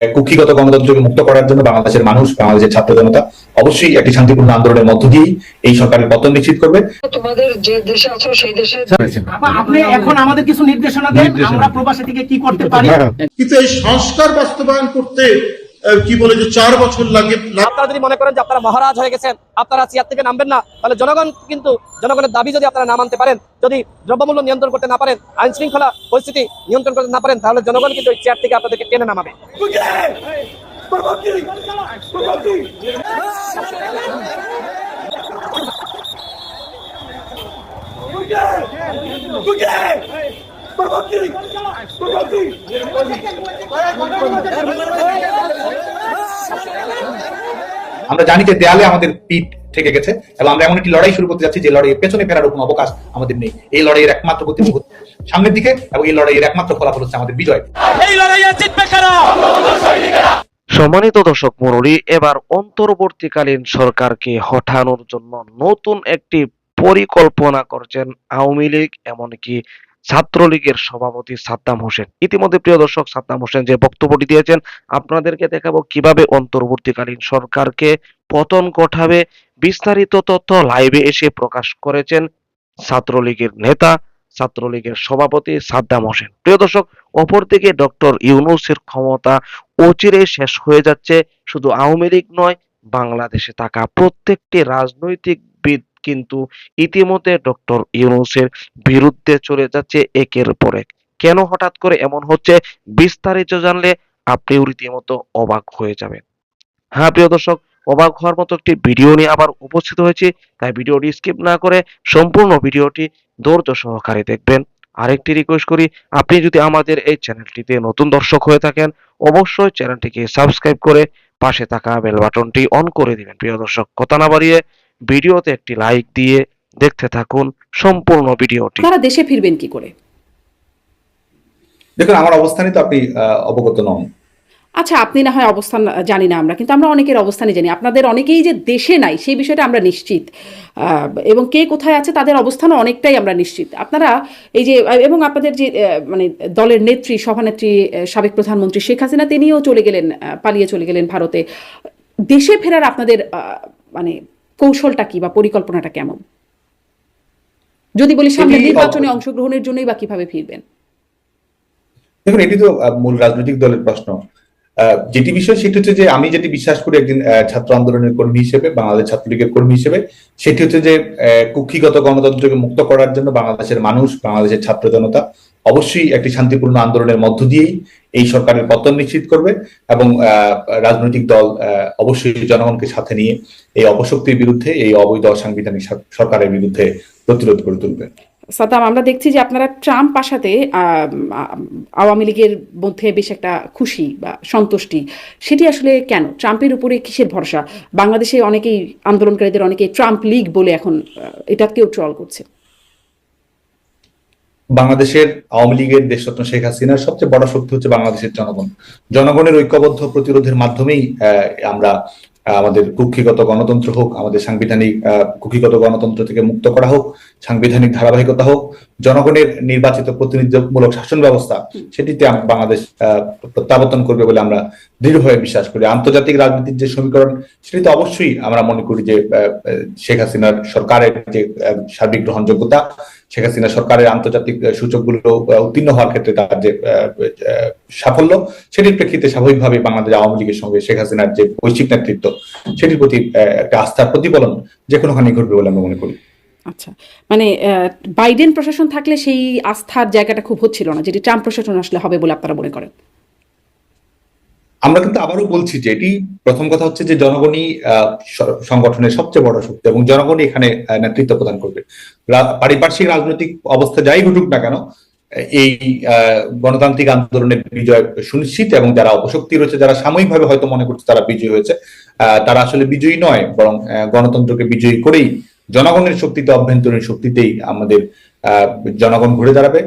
কুক্ষিগত গণতন্ত্রকে মুক্ত করার জন্য বাংলাদেশের মানুষ বাংলাদেশের ছাত্র জনতা অবশ্যই একটি শান্তিপূর্ণ আন্দোলনের মধ্য দিয়েই এই সরকারের পতন নিশ্চিত করবে। তোমাদের যে দেশে আছো সেই দেশে আপনি এখন আমাদের কিছু নির্দেশনা দেন আমরা প্রবাসী থেকে কি করতে পারি? কিন্তু এই সংস্কার বাস্তবায়ন করতে কি বলে যে চার বছর লাগে? আপনারা যদি মনে করেন যে আপনারা মহারাজ হয়ে গেছেন আপনারা চেয়ার থেকে নামবেন না। তাহলে জনগণ কিন্তু জনগণের দাবি যদি আপনারা না মানতে পারেন যদি দ্রব্যমূল্য নিয়ন্ত্রণ করতে না পারেন আইন শৃঙ্খলা পরিস্থিতি নিয়ন্ত্রণ করতে না পারেন তাহলে জনগণ কিন্তু ওই চেয়ার থেকে আপনাদেরকে টেনে নামাবে। আমরা জানি যে দেয়ালে আমাদের পিঠ থেকে গেছে এবং আমরা এমন একটি লড়াই শুরু করতে যাচ্ছি যে লড়াইয়ের পেছনে ফেরার কোনো অবকাশ আমাদের নেই। এই লড়াইয়ের একমাত্র হচ্ছে সামনের দিকে এবং এই লড়াইয়ের একমাত্র ফলাফল হচ্ছে আমাদের বিজয়। এই লড়াই সম্মানিত দর্শক মণ্ডলী এবার অন্তর্বর্তীকালীন সরকারকে হঠানোর জন্য নতুন একটি পরিকল্পনা করছেন আওয়ামী লীগ এমনকি ছাত্রলীগের সভাপতি সাদ্দাম হোসেন। ইতিমধ্যে, প্রিয় দর্শক, সাদ্দাম হোসেন যে বক্তব্যটি দিয়েছেন, আপনাদেরকে দেখাবো কীভাবে অন্তর্বর্তীকালীন সরকারকে পতন ঘটাবে। বিস্তারিত তথ্য লাইভে এসে প্রকাশ করেছেন ছাত্রলীগের নেতা, ছাত্রলীগের সভাপতি সাদ্দাম হোসেন। প্রিয় দর্শক, অপরদিকে ডক্টর ইউনুসের ক্ষমতা অচিরে শেষ হয়ে যাচ্ছে। শুধু আওয়ামী লীগ নয়, বাংলাদেশে থাকা প্রত্যেকটি রাজনৈতিকবিদ কিন্তু ইতিমধ্যে ডক্টর ইউনুসের বিরুদ্ধে চলে যাচ্ছে একের পর এক। কেন হঠাৎ করে এমন হচ্ছে? বিস্তারিত জানলে আপনিও রীতিমতো অবাক হয়ে যাবেন। হ্যাঁ প্রিয় দর্শক, অবাক হওয়ার মতো একটি ভিডিও নিয়ে আবার উপস্থিত হয়েছি। তাই ভিডিওটি স্কিপ না করে সম্পূর্ণ ভিডিওটি ধৈর্য সহকারে দেখবেন। আরেকটি রিকোয়েস্ট করি, আপনি যদি আমাদের এই চ্যানেলটিতে নতুন দর্শক হয়ে থাকেন, অবশ্যই চ্যানেলটিকে সাবস্ক্রাইব করে পাশে থাকা বেল বাটনটি অন করে দিবেন। প্রিয় দর্শক, কথা না বাড়িয়ে ভিডিওতে একটি লাইক দিয়ে দেখতে থাকুন সম্পূর্ণ ভিডিওটি। তারা দেশে ফিরবেন কি করে? দেখুন আমার অবস্থানে তো আপনি অবগত নন। আচ্ছা আপনি না হয় অবস্থান জানি না আমরা কিন্তু আমরা অনেকের অবস্থানে জানি। আপনাদের অনেকেই যে দেশে নাই সেই বিষয়টা আমরা নিশ্চিত। আহ, এবং কে কোথায় আছে তাদের অবস্থানও অনেকটাই আমরা নিশ্চিত। আপনারা এই যে এবং আপনাদের যে মানে দলের নেত্রী সভানেত্রী সাবেক প্রধানমন্ত্রী শেখ হাসিনা তিনিও চলে গেলেন পালিয়ে চলে গেলেন ভারতে। দেশে ফেরার আপনাদের আহ, মানে কৌশলটা কি বা পরিকল্পনাটা কেমন? যদি বলি সামনে নির্বাচনে অংশগ্রহণের জন্যই বা কীভাবে ফিরবেন? দেখুন এটি তো মূল রাজনৈতিক দলের প্রশ্ন। আহ, যেটি বিষয় সেটি হচ্ছে যে আমি যেটি বিশ্বাস করি একদিন ছাত্র আন্দোলনের কর্মী হিসেবে বাংলাদেশ ছাত্রলীগের কর্মী হিসেবে সেটি হচ্ছে যে কুক্ষিগত গণতন্ত্রকে মুক্ত করার জন্য বাংলাদেশের মানুষ বাংলাদেশের ছাত্র জনতা অবশ্যই একটি শান্তিপূর্ণ আন্দোলনের মধ্য দিয়েই এই সরকারের পতন নিশ্চিত করবে এবং রাজনৈতিক দল অবশ্যই জনগণকে সাথে নিয়ে এই অপশক্তির বিরুদ্ধে, এই অবৈধ অসাংবিধানিক সরকারের বিরুদ্ধে প্রতিরোধ করে তুলবে। সাদ্দাম, আমরা দেখছি যে আপনারা ট্রাম্প আসাতে আওয়ামী লীগের মধ্যে বেশ একটা খুশি বা সন্তুষ্টি। সেটি আসলে কেন? ট্রাম্পের উপরে কিসের ভরসা? বাংলাদেশে অনেকেই আন্দোলনকারীদের অনেকেই ট্রাম্প লীগ বলে এখন এটাকেও ট্রল করছে। বাংলাদেশের আওয়ামী লীগের দেশরত্ন শেখ হাসিনার সবচেয়ে বড় শক্তি হচ্ছে বাংলাদেশের জনগণ। জনগণের ঐক্যবদ্ধ প্রতিরোধের মাধ্যমেই আমরা, আমাদের কুক্ষিগত গণতন্ত্র হোক, আমাদের সাংবিধানিক কুক্ষিগত গণতন্ত্র থেকে মুক্ত করা হোক সাংবিধানিক ধারাবাহিকতা হোক, জনগণের নির্বাচিত প্রতিনিধিত্বমূলক শাসন ব্যবস্থা, সেটিতে বাংলাদেশ প্রত্যাবর্তন করবে বলে আমরা দৃঢ়ভাবে বিশ্বাস করি। আন্তর্জাতিক রাজনীতির যে সমীকরণ সেটি তো অবশ্যই আমরা মনে করি যে শেখ হাসিনার সরকারের যে সার্বিক গ্রহণযোগ্যতা, শেখ হাসিনা সরকারের আন্তর্জাতিক সূচকগুলো উত্তীর্ণ হওয়ার ক্ষেত্রে তার যে সাফল্য, সেটির প্রেক্ষিতে স্বাভাবিকভাবে বাংলাদেশ আওয়ামী লীগের সঙ্গে শেখ হাসিনার যে বৈশ্বিক নেতৃত্ব, সেটির প্রতি একটা আস্থার প্রতিফলন যে কোনোখানে ঘটবে বলে আমরা মনে করি। আচ্ছা। মানে বাইডেন প্রশাসন থাকলে সেই আস্থার জায়গাটা খুব হচ্ছিল না, যেটি ট্রাম্প প্রশাসন আসলে হবে বলে আপনারা মনে করেন? আমরা কিন্তু আবারও বলছি যে এটি প্রথম কথা হচ্ছে যে জনগণই সংগঠনের সবচেয়ে বড় শক্তি এবং জনগণই এখানে নেতৃত্ব প্রদান করবে। পারিপার্শ্বিক রাজনৈতিক অবস্থা যাই ঘটুক না কেন এই গণতান্ত্রিক আন্দোলনের বিজয় সুনিশ্চিত এবং যারা অপশক্তি রয়েছে, যারা সাময়িকভাবে হয়তো মনে করছে তারা বিজয়ী হয়েছে তারা আসলে বিজয়ী নয়, বরং গণতন্ত্রকে বিজয়ী করেই জনগণের শক্তিতে অভ্যন্তরীণ শক্তিতেই আমাদের জনগণ ঘুরে দাঁড়াবে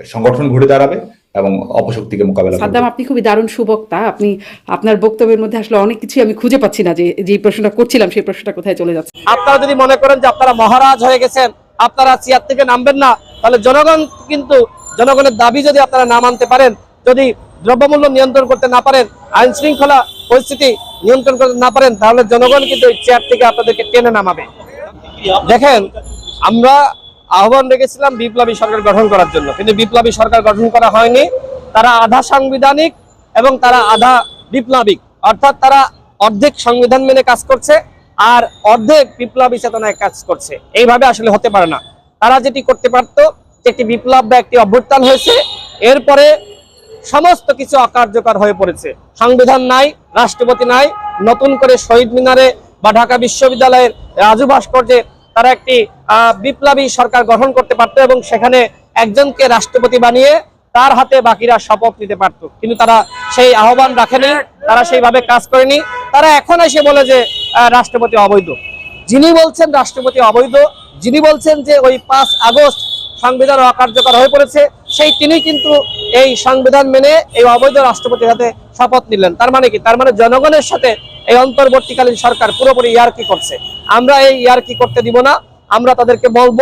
সংগঠন ঘুরে দাঁড়াবে এবং অপশক্তিকে মোকাবেলা সাদ্দাম আপনি খুবই দারুণ সুবক্তা। আপনি আপনার বক্তব্যের মধ্যে আসলে অনেক কিছু আমি খুঁজে পাচ্ছি না যে যে প্রশ্নটা করছিলাম সেই প্রশ্নটা কোথায় চলে যাচ্ছে। আপনারা যদি মনে করেন যে আপনারা মহারাজ হয়ে গেছেন আপনারা চেয়ার থেকে নামবেন না তাহলে জনগণ কিন্তু জনগণের দাবি যদি আপনারা না মানতে পারেন যদি দ্রব্যমূল্য নিয়ন্ত্রণ করতে না পারেন আইন শৃঙ্খলা পরিস্থিতি নিয়ন্ত্রণ করতে না পারেন তাহলে জনগণ কিন্তু চেয়ার থেকে আপনাদেরকে টেনে নামাবে। দেখেন, আমরা আহ্বান রেখেছিলাম বিপ্লবী সরকার গঠন করার জন্য, কিন্তু বিপ্লবী সরকার গঠন করা হয়নি। তারা আধা সাংবিধানিক এবং তারা আধা বিপ্লবিক, অর্থাৎ তারা অর্ধেক সংবিধান মেনে কাজ করছে আর অর্ধেক বিপ্লবী চেতনায় কাজ করছে। এইভাবে আসলে হতে পারে না। তারা যেটি করতে পারতো একটি বিপ্লব বা একটি অভ্যুত্থান হয়েছে, এরপরে সমস্ত কিছু অকার্যকর হয়ে পড়েছে। সংবিধান নাই, রাষ্ট্রপতি নাই, নতুন করে শহীদ মিনারে বা ঢাকা বিশ্ববিদ্যালয়ের রাজু ভাস্কর্যে তারা একটি বিপ্লবী সরকার গঠন করতে পারতো এবং সেখানে একজনকে রাষ্ট্রপতি বানিয়ে তার হাতে বাকিরা শপথ নিতে পারতো। কিন্তু তারা সেই আহ্বান রাখেনি, তারা সেইভাবে কাজ করেনি। তারা এখন এসে বলে যে রাষ্ট্রপতি অবৈধ। যিনি বলছেন রাষ্ট্রপতি অবৈধ, যিনি বলছেন যে ওই পাঁচ আগস্ট সংবিধান অকার্যকর হয়ে পড়েছে, সেই তিনি কিন্তু এই সংবিধান মেনে এই অবৈধ রাষ্ট্রপতির হাতে শপথ নিলেন। তার মানে কি? তার মানে জনগণের সাথে এই অন্তর্বর্তীকালীন সরকার পুরোপুরি ইয়ারকি করছে। আমরা এই ইয়ারকি করতে দিব না। আমরা তাদেরকে বলব,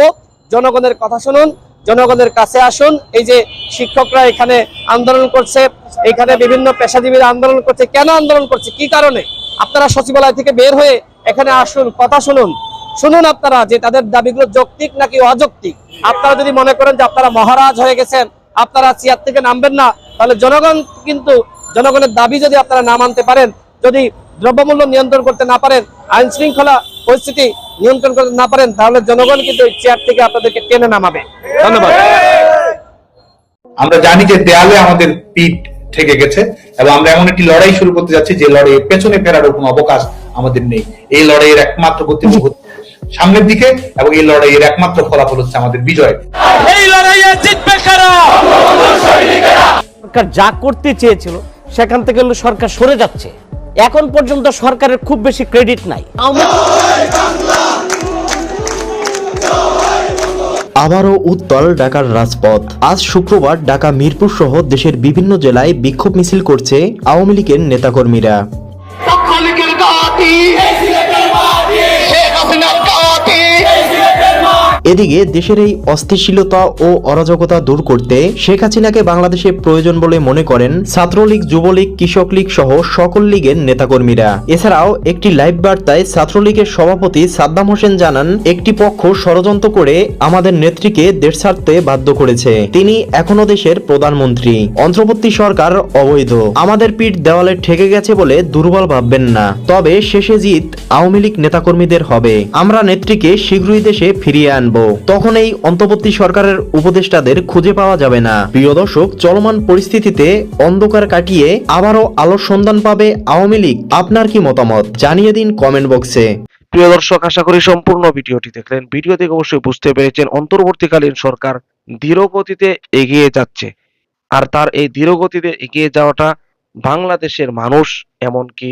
জনগণের কথা শুনুন, জনগণের কাছে আসুন। এই যে শিক্ষকরা এখানে আন্দোলন করছে, এখানে বিভিন্ন পেশাজীবীরা আন্দোলন করছে। কেন আন্দোলন করছে? কি কারণে? আপনারা সচিবালয় থেকে বের হয়ে এখানে আসুন, কথা শুনুন। শুনুন আপনারা যে তাদের দাবিগুলো যৌক্তিক নাকি অযৌক্তিক। আপনারা যদি মনে করেন যে আপনারা মহারাজ হয়ে গেছেন, আপনারা চেয়ার থেকে নামবেন না, তাহলে জনগণ কিন্তু, জনগণের দাবি যদি আপনারা না মানতে পারেন, যদি দ্রব্যমূল্য নিয়ন্ত্রণ করতে না পারেন আইন শৃঙ্খলা পরিস্থিতি নিয়ন্ত্রণ করতে না পারেন তাহলে জনগণ কিন্তু ওই চেয়ার থেকে আপনাদেরকে টেনে নামাবে। ধন্যবাদ। আমরা জানি যে দেয়ালে আমাদের পিঠ ঠেকে গেছে এবং আমরা এমন একটি লড়াই শুরু করতে যাচ্ছি যে লড়াইয়ে পেছনে ফেরারও কোনো অবকাশ আমাদের নেই। এই লড়াইয়ের একমাত্র গতি সামনের দিকে এবং এই লড়াইয়ের একমাত্র ফলাফল হচ্ছে আমাদের বিজয়। এই সরকার যা করতে চেয়েছিল সেখান থেকে সরকার সরে যাচ্ছে। এখন পর্যন্ত সরকারের খুব বেশি ক্রেডিট নাই। আবারও উত্তাল ঢাকার রাজপথ। আজ শুক্রবার ঢাকা মিরপুর সহ দেশের বিভিন্ন জেলায় বিক্ষোভ মিছিল করছে আওয়ামী লীগের নেতাকর্মীরা। এদিকে দেশের এই অস্থিতিশীলতা ও অরাজকতা দূর করতে শেখ হাসিনাকে বাংলাদেশে প্রয়োজন বলে মনে করেন ছাত্রলীগ, যুবলীগ, কৃষক লীগ সহ সকল লীগের নেতাকর্মীরা। এছাড়াও একটি লাইভ বার্তায় ছাত্রলীগের সভাপতি সাদ্দাম হোসেন জানান, একটি পক্ষ ষড়যন্ত্র করে আমাদের নেত্রীকে দেশ ছাড়তে বাধ্য করেছে। তিনি এখনও দেশের প্রধানমন্ত্রী। অন্তর্বর্তী সরকার অবৈধ। আমাদের পিঠ দেওয়ালে ঠেকে গেছে বলে দুর্বল ভাববেন না। তবে শেষে জিত আওয়ামী লীগ নেতাকর্মীদের হবে। আমরা নেত্রীকে শীঘ্রই দেশে ফিরিয়ে আনব। তখন এই অন্তর্বর্তী সরকারের উপদেষ্টাদের খুঁজে পাওয়া যাবে না। প্রিয় দর্শক, চলমান পরিস্থিতিতে অন্ধকার কাটিয়ে আবারও আলোর সন্ধান পাবে আওয়ামী লীগ। আপনার কি মতামত? জানিয়ে দিন কমেন্ট বক্সে। প্রিয় দর্শক, আশা করি সম্পূর্ণ ভিডিওটি দেখলেন। ভিডিও থেকে অবশ্যই বুঝতে পেরেছেন, অন্তর্বর্তীকালীন সরকার ধীর গতিতে এগিয়ে যাচ্ছে। আর তার এই ধীর গতিতে এগিয়ে যাওয়াটা বাংলাদেশের মানুষ, এমনকি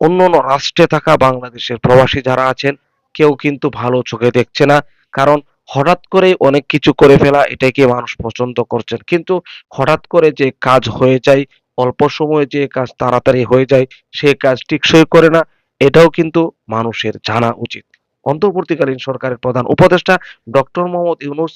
অন্য রাষ্ট্রে থাকা বাংলাদেশের প্রবাসী যারা আছেন কেউ কিন্তু ভালো চোখে দেখছে না। কারণ হঠাৎ করে অনেক কিছু করে ফেলা এটাকে মানুষ পছন্দ করছেন? কিন্তু হঠাৎ করে যে কাজ হয়ে যায়, অল্প সময়ে যে কাজ তাড়াতাড়ি হয়ে যায়, সে কাজ টিকসই করে না, এটাও কিন্তু মানুষের জানা উচিত। অন্তর্বর্তীকালীন সরকারের প্রধান উপদেষ্টা ডক্টর মোহাম্মদ ইউনুস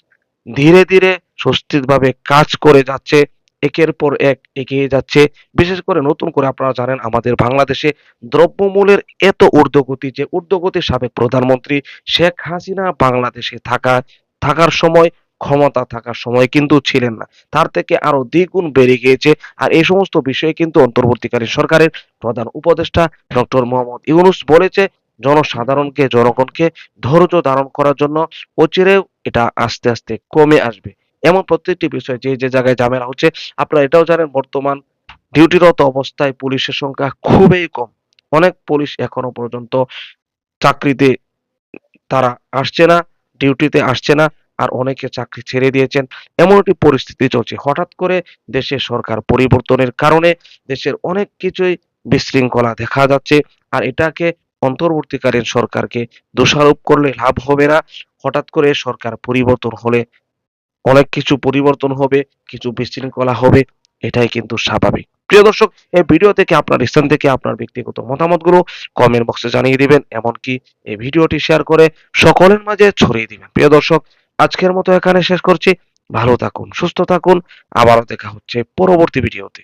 ধীরে ধীরে সুস্থিরভাবে কাজ করে যাচ্ছে। একের পর এক এগিয়ে যাচ্ছে। বিশেষ করে নতুন করে আপনারা জানেন আমাদের বাংলাদেশে দ্রব্যমূল্যের এত ঊর্ধ্বগতি যে ঊর্ধ্বগতির সাবেক প্রধানমন্ত্রী শেখ হাসিনা বাংলাদেশে থাকা, থাকার সময়, ক্ষমতা থাকার সময় কিন্তু ছিলেন না। তার থেকে আরও দ্বিগুণ বেড়ে গিয়েছে আর এই সমস্ত বিষয়ে কিন্তু অন্তর্বর্তীকালীন সরকারের প্রধান উপদেষ্টা ডক্টর মোহাম্মদ ইউনুস বলেছে, জনসাধারণকে, জনগণকে ধৈর্য ধারণ করার জন্য অচিরেও এটা আস্তে আস্তে কমে আসবে। এমন প্রত্যেকটি বিষয় যে যে জায়গায় ঝামেলা হচ্ছে। আপনারা এটাও জানেন, বর্তমান ডিউটিরত অবস্থায় পুলিশের সংখ্যা খুবই কম। অনেক পুলিশ এখনও পর্যন্ত চাকরিতে তারা আসছে না, ডিউটিতে আসছে না, আর অনেকে চাকরি ছেড়ে দিয়েছেন। এমন একটি পরিস্থিতি চলছে। হঠাৎ করে দেশের সরকার পরিবর্তনের কারণে দেশের অনেক কিছুই বিশৃঙ্খলা দেখা যাচ্ছে, আর এটাকে অন্তর্বর্তীকালীন সরকারকে দোষারোপ করলে লাভ হবে না। হঠাৎ করে সরকার পরিবর্তন হলে অনেক কিছু পরিবর্তন হবে, কিছু বিশৃঙ্খলা হবে, এটাই কিন্তু স্বাভাবিক। প্রিয় দর্শক, এই ভিডিও থেকে আপনার স্থান থেকে আপনার ব্যক্তিগত মতামতগুলো কমেন্ট বক্সে জানিয়ে দিবেন, এমনকি এই ভিডিওটি শেয়ার করে সকলের মাঝে ছড়িয়ে দিবেন। প্রিয় দর্শক, আজকের মতো এখানে শেষ করছি। ভালো থাকুন, সুস্থ থাকুন। আবারও দেখা হচ্ছে পরবর্তী ভিডিওতে